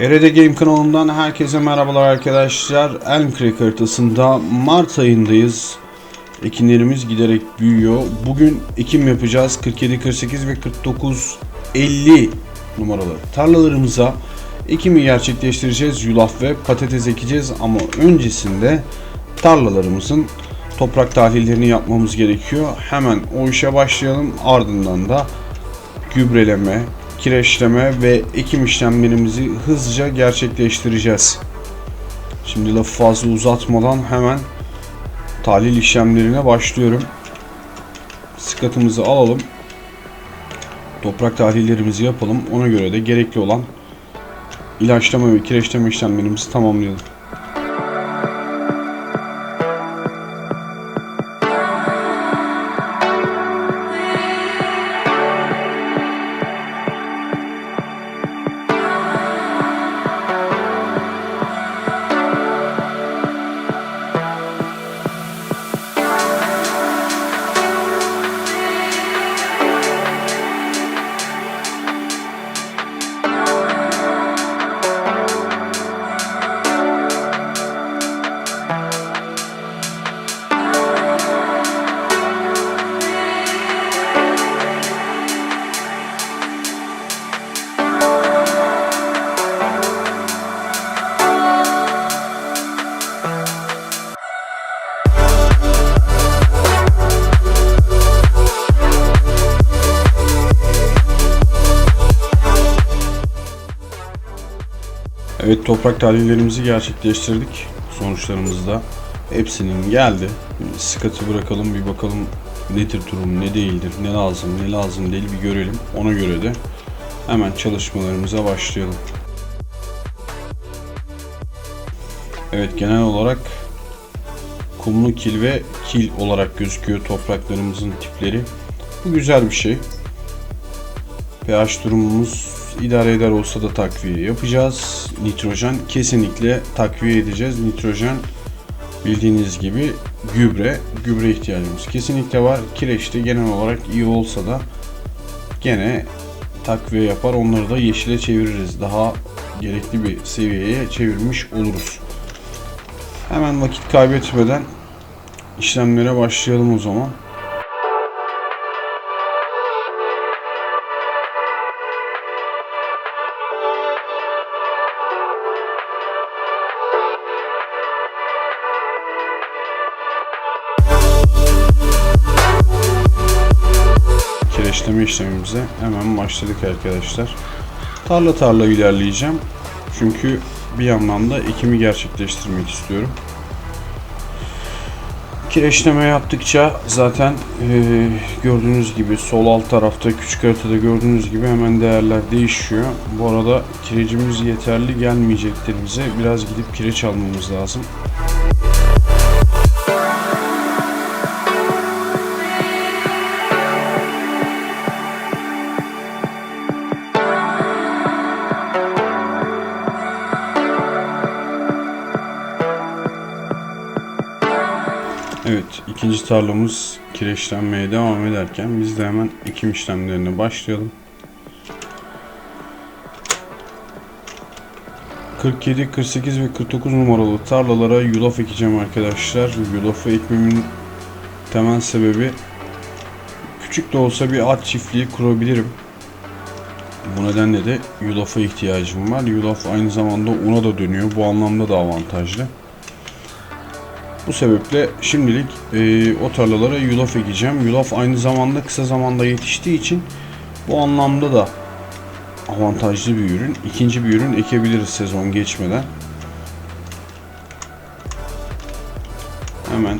Erede Game kanalından herkese merhabalar arkadaşlar. Elm Creek haritasında Mart ayındayız. Ekinlerimiz giderek büyüyor. Bugün ekim yapacağız. 47, 48 ve 49, 50 numaralı tarlalarımıza ekimi gerçekleştireceğiz. Yulaf ve patates ekeceğiz ama öncesinde tarlalarımızın toprak tahlillerini yapmamız gerekiyor. Hemen o işe başlayalım. Ardından da gübreleme, kireçleme ve ekim işlemlerimizi hızlıca gerçekleştireceğiz. Şimdi lafı fazla uzatmadan hemen tahlil işlemlerine başlıyorum. Sıkatımızı alalım. Toprak tahlillerimizi yapalım. Ona göre de gerekli olan ilaçlama ve kireçleme işlemlerimizi tamamlayalım. Evet toprak tahlillerimizi gerçekleştirdik. Sonuçlarımız da hepsinin geldi. Sıkatı bırakalım bir bakalım nedir durum ne değildir ne lazım ne lazım değil bir görelim. Ona göre de hemen çalışmalarımıza başlayalım. Evet genel olarak kumlu kil ve kil olarak gözüküyor topraklarımızın tipleri. Bu güzel bir şey. pH durumumuz idare eder olsa da takviye yapacağız. Nitrojen kesinlikle takviye edeceğiz. Nitrojen bildiğiniz gibi gübre, gübre ihtiyacımız kesinlikle var. Kireçte genel olarak iyi olsa da gene takviye yapar. Onları da yeşile çeviririz. Daha gerekli bir seviyeye çevirmiş oluruz. Hemen vakit kaybetmeden işlemlere başlayalım o zaman. İşlemimize hemen başladık arkadaşlar. Tarla tarla ilerleyeceğim. Çünkü bir yandan da ekimi gerçekleştirmek istiyorum. Kireçleme yaptıkça zaten e, gördüğünüz gibi sol alt tarafta küçük haritada gördüğünüz gibi hemen değerler değişiyor. Bu arada kirecimiz yeterli gelmeyecektir bize. Biraz gidip kireç almamız lazım. Evet, ikinci tarlamız kireçlenmeye devam ederken biz de hemen ekim işlemlerine başlayalım. 47, 48 ve 49 numaralı tarlalara yulaf ekeceğim arkadaşlar. Yulafı ekmemin temel sebebi küçük de olsa bir at çiftliği kurabilirim. Bu nedenle de yulafa ihtiyacım var. Yulaf aynı zamanda una da dönüyor. Bu anlamda da avantajlı. Bu sebeple şimdilik e, o tarlalara yulaf ekeceğim. Yulaf aynı zamanda kısa zamanda yetiştiği için bu anlamda da avantajlı bir ürün. İkinci bir ürün ekebiliriz sezon geçmeden. Hemen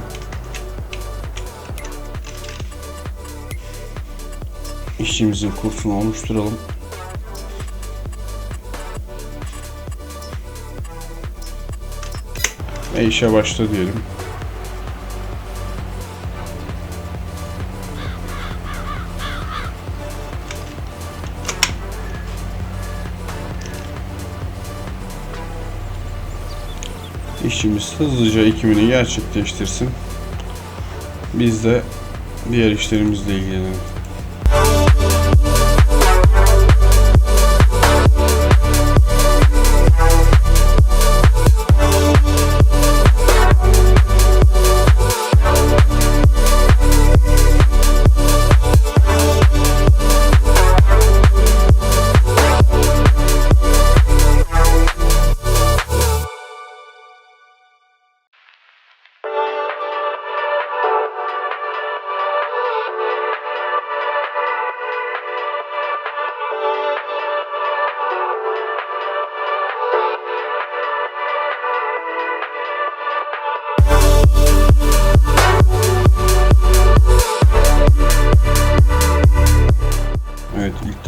işçimizin kursunu oluşturalım. Ve işe başla diyelim. İşçimiz hızlıca ekimini gerçekleştirsin. Biz de diğer işlerimizle ilgilenelim.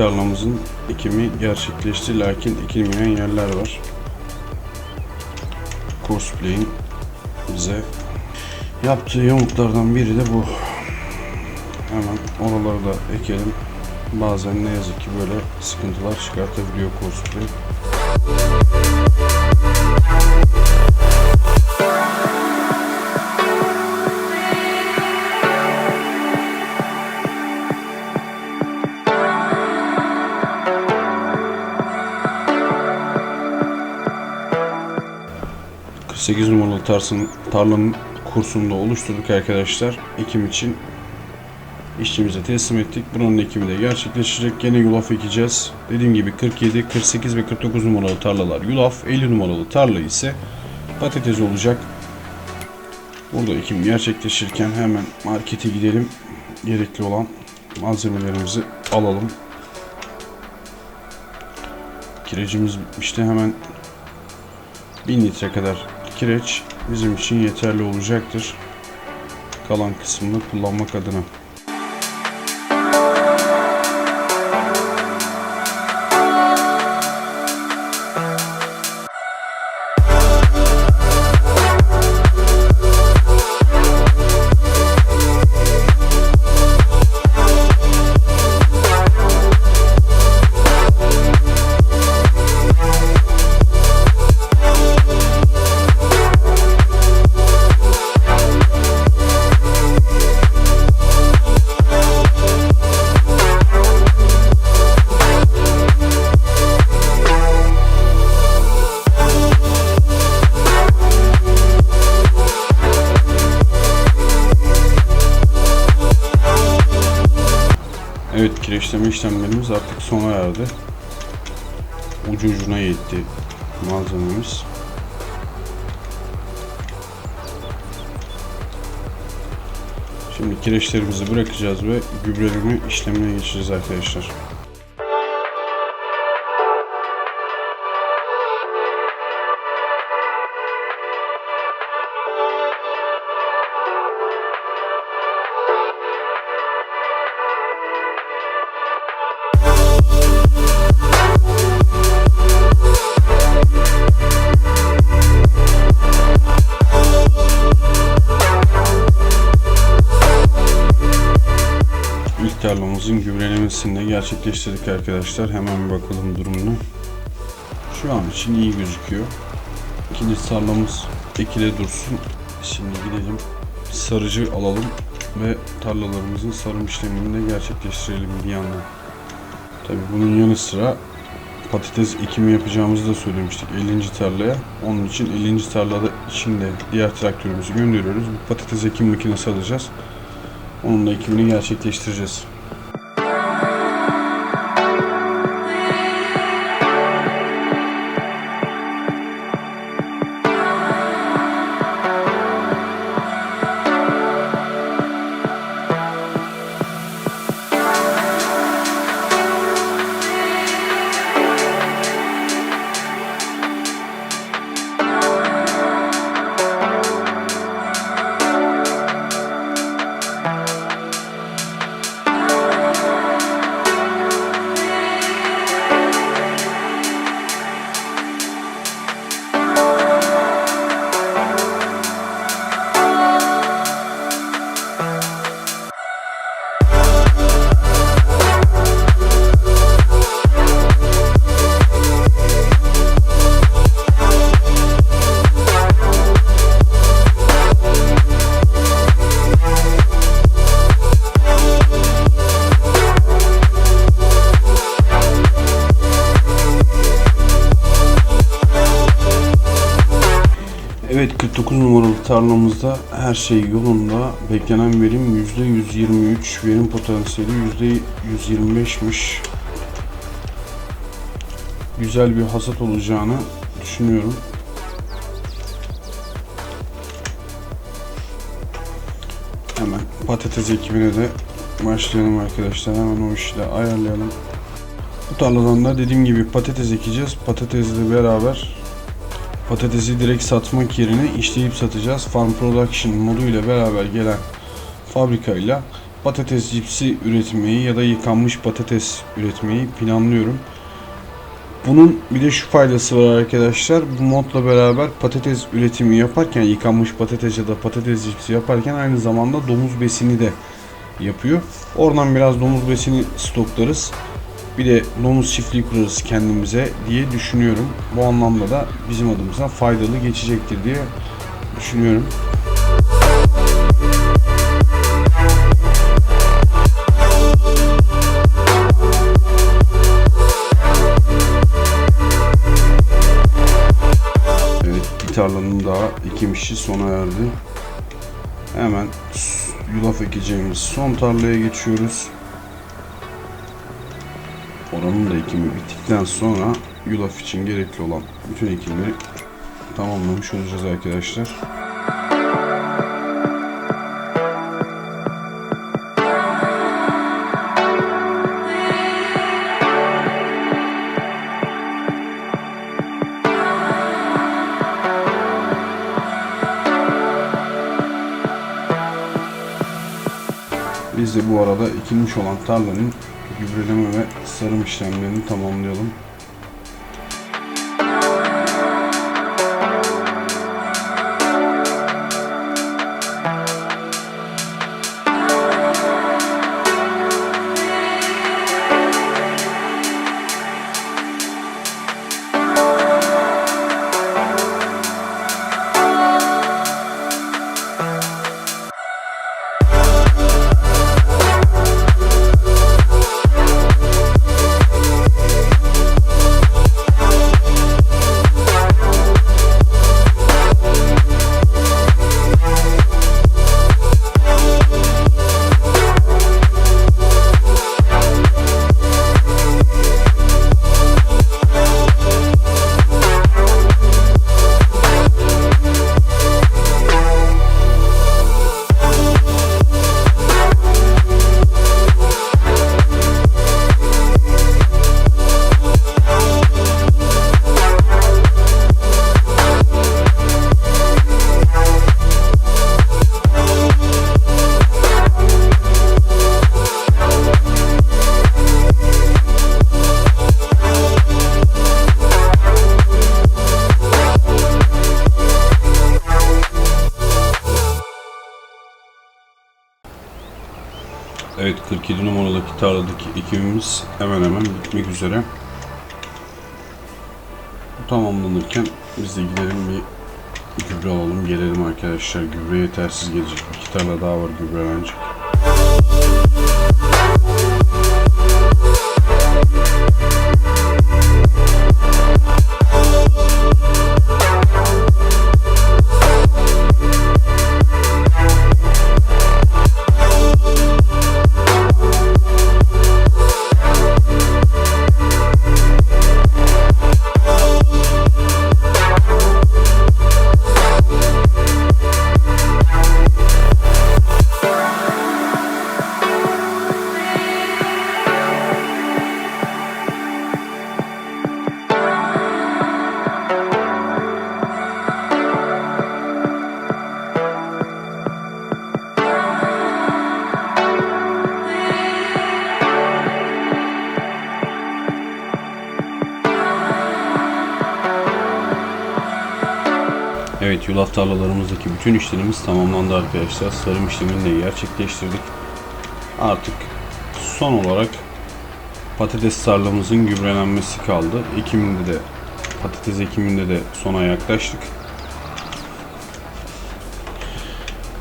Tarlamızın ekimi gerçekleşti lakin ekilmeyen yerler var. Cosplay'in bize yaptığı yamuklardan biri de bu. Hemen oraları da ekelim. Bazen ne yazık ki böyle sıkıntılar çıkartabiliyor cosplay. ...48 numaralı tarsın, tarlanın kursunu da oluşturduk arkadaşlar. Ekim için işçimize teslim ettik. Buranın ekimi de gerçekleşecek. Gene yulaf ekeceğiz. Dediğim gibi 47, 48 ve 49 numaralı tarlalar yulaf. 50 numaralı tarla ise patates olacak. Burada ekim gerçekleşirken hemen markete gidelim. Gerekli olan malzemelerimizi alalım. Kirecimiz bitmişti. Hemen 1000 litre kadar kireç bizim için yeterli olacaktır. Kalan kısmını kullanmak adına. Evet kireçleme işlemlerimiz artık sona erdi. Ucu ucuna yetti malzememiz. Şimdi kireçlerimizi bırakacağız ve gübreleme işlemine geçeceğiz arkadaşlar. Tarlamızın gübrelemesini de gerçekleştirdik arkadaşlar. Hemen bir bakalım durumuna. Şu an için iyi gözüküyor. İkinci tarlamız ekile dursun. Şimdi gidelim sarıcı alalım ve tarlalarımızın sarım işlemini de gerçekleştirelim bir yandan. Tabi bunun yanı sıra patates ekimi yapacağımızı da söylemiştik 50. tarlaya. Onun için 50. tarlada içinde diğer traktörümüzü gönderiyoruz. Bir patates ekim makinesi alacağız. Onun da ekimini gerçekleştireceğiz. Tarlamızda her şey yolunda. Beklenen verim %123, verim potansiyeli %125'miş. Güzel bir hasat olacağını düşünüyorum. Hemen patates ekimine de başlayalım arkadaşlar. Hemen o işi de ayarlayalım. Bu tarladan da dediğim gibi patates ekeceğiz. Patatesle beraber patatesi direkt satmak yerine işleyip satacağız. Farm Production moduyla beraber gelen fabrikayla patates cipsi üretmeyi ya da yıkanmış patates üretmeyi planlıyorum. Bunun bir de şu faydası var arkadaşlar. Bu modla beraber patates üretimi yaparken yıkanmış patates ya da patates cipsi yaparken aynı zamanda domuz besini de yapıyor. Oradan biraz domuz besini stoklarız. Bir de domuz çiftliği kurarız kendimize diye düşünüyorum. Bu anlamda da bizim adımıza faydalı geçecektir diye düşünüyorum. Tarlanın daha ekim sona erdi. Hemen yulaf ekeceğimiz son tarlaya geçiyoruz. Oranın da ekimi bittikten sonra yulaf için gerekli olan bütün ekimleri tamamlamış olacağız arkadaşlar. Biz de bu arada ekilmiş olan tarlanın gübreleme ve sarım işlemlerini tamamlayalım. Evet 47 numaradaki tarladaki ekimimiz hemen hemen bitmek üzere. Bu tamamlanırken biz de gidelim bir gübre alalım gelelim arkadaşlar. Gübre yetersiz gelecek. İki tarla daha var gübrelenecek. Evet yulaf tarlalarımızdaki bütün işlerimiz tamamlandı arkadaşlar. Sarım işlemini de gerçekleştirdik. Artık son olarak patates tarlamızın gübrelenmesi kaldı. Ekiminde de patates ekiminde de sona yaklaştık.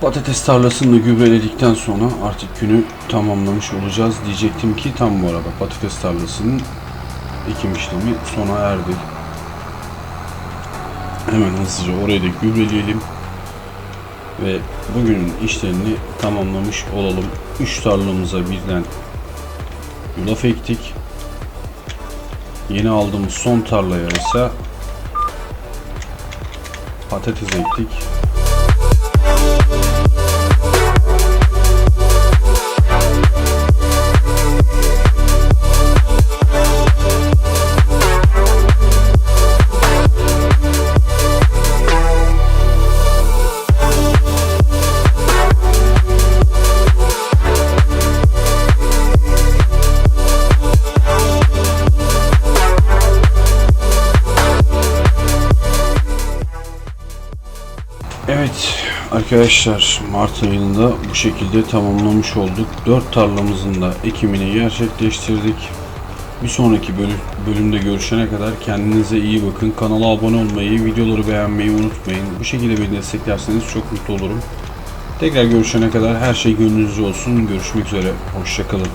Patates tarlasını da gübreledikten sonra artık günü tamamlamış olacağız diyecektim ki tam bu arada patates tarlasının ekim işlemi sona erdi. Hemen hızlıca orayı da gübreleyelim. Ve bugünün işlerini tamamlamış olalım. 3 tarlamıza birden yulaf ektik. Yeni aldığımız son tarlaya ise patates ektik. Arkadaşlar Mart ayında bu şekilde tamamlamış olduk. 4 tarlamızın da ekimini gerçekleştirdik. Bir sonraki bölüm, bölümde görüşene kadar kendinize iyi bakın. Kanala abone olmayı, videoları beğenmeyi unutmayın. Bu şekilde beni desteklerseniz çok mutlu olurum. Tekrar görüşene kadar her şey gönlünüzce olsun. Görüşmek üzere. Hoşçakalın.